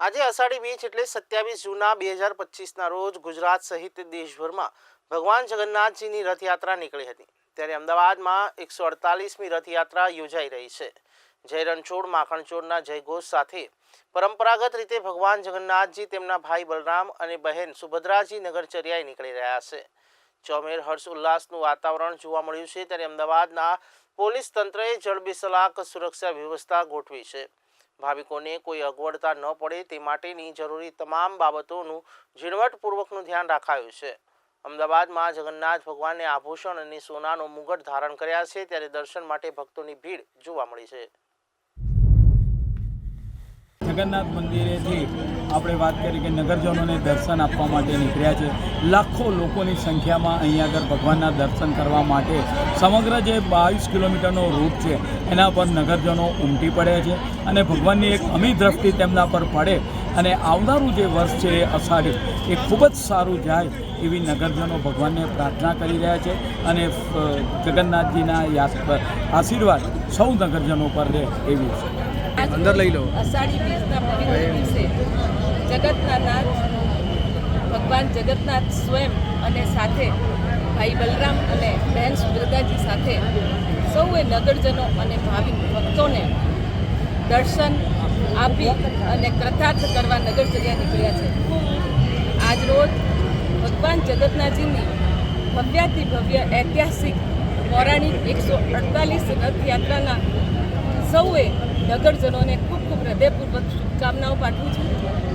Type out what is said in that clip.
આજે અષાઢી બીજ એટલે સત્યાવીસ જૂનના બે હજાર પચીસના રોજ ગુજરાત સહિત દેશભરમાં ભગવાન જગન્નાથજીની રથયાત્રા નીકળી હતી. ત્યારે અમદાવાદમાં એકસો અડતાલીસમી રથયાત્રા યોજાઈ રહી છે. જય રણછોડ માખણચોડના જયઘોષ સાથે પરંપરાગત રીતે ભગવાન જગન્નાથજી, તેમના ભાઈ બલરામ અને બહેન સુભદ્રાજી નગરચર્યાએ નીકળી રહ્યા છે. ચોમેર હર્ષ ઉલ્લાસનું વાતાવરણ જોવા મળ્યું છે. ત્યારે અમદાવાદના પોલીસ તંત્રએ જળબેસલાક સુરક્ષા વ્યવસ્થા ગોઠવી છે. ભાવિકોને કોઈ અગવડતા ન પડે તે માટેની જરૂરી તમામ બાબતોનું ઝીણવટપૂર્વકનું ધ્યાન રાખાયું છે. અમદાવાદમાં જગન્નાથ ભગવાનને આભૂષણ અને સોનાનો મુગટ ધારણ કર્યા છે, ત્યારે દર્શન માટે ભક્તોની ભીડ જોવા મળી છે. જગન્નાથ મંદિરેથી આપણે વાત કરી કે નગરજનોને દર્શન આપવા માટે નીકળ્યા છે. લાખો લોકોની સંખ્યામાં અહીંયા આગળ ભગવાનના દર્શન કરવા માટે સમગ્ર જે બાવીસ કિલોમીટરનો રૂટ છે, એના પર નગરજનો ઉમટી પડે છે અને ભગવાનની એક અમી દ્રષ્ટિ તેમના પર પડે અને આવનારું જે વર્ષ છે એ અષાઢી, એ ખૂબ જ સારું જાય એવી નગરજનો ભગવાનને પ્રાર્થના કરી રહ્યા છે અને જગન્નાથજીના આશીર્વાદ સૌ નગરજનો પર રહે એવી છે. અંદર લઈ લો. અષાઢી બીજના પવિત્ર દિવસે જગતના નાથ ભગવાન જગતનાથ સ્વયં અને સાથે ભાઈ બલરામ અને બહેન સુભદ્રાજી સાથે સૌએ નગરજનો અને ભાવિક ભક્તોને દર્શન આપી અને કૃતાર્થ કરવા નગર જગ્યાએ નીકળ્યા છે. આજ રોજ ભગવાન જગતનાથજીની ભવ્યાતિ ભવ્ય ઐતિહાસિક પૌરાણિક એકસો અડતાલીસ રથયાત્રાના સૌએ નગરજનોને ખૂબ ખૂબ હૃદયપૂર્વક શુભકામનાઓ પાઠવું છું.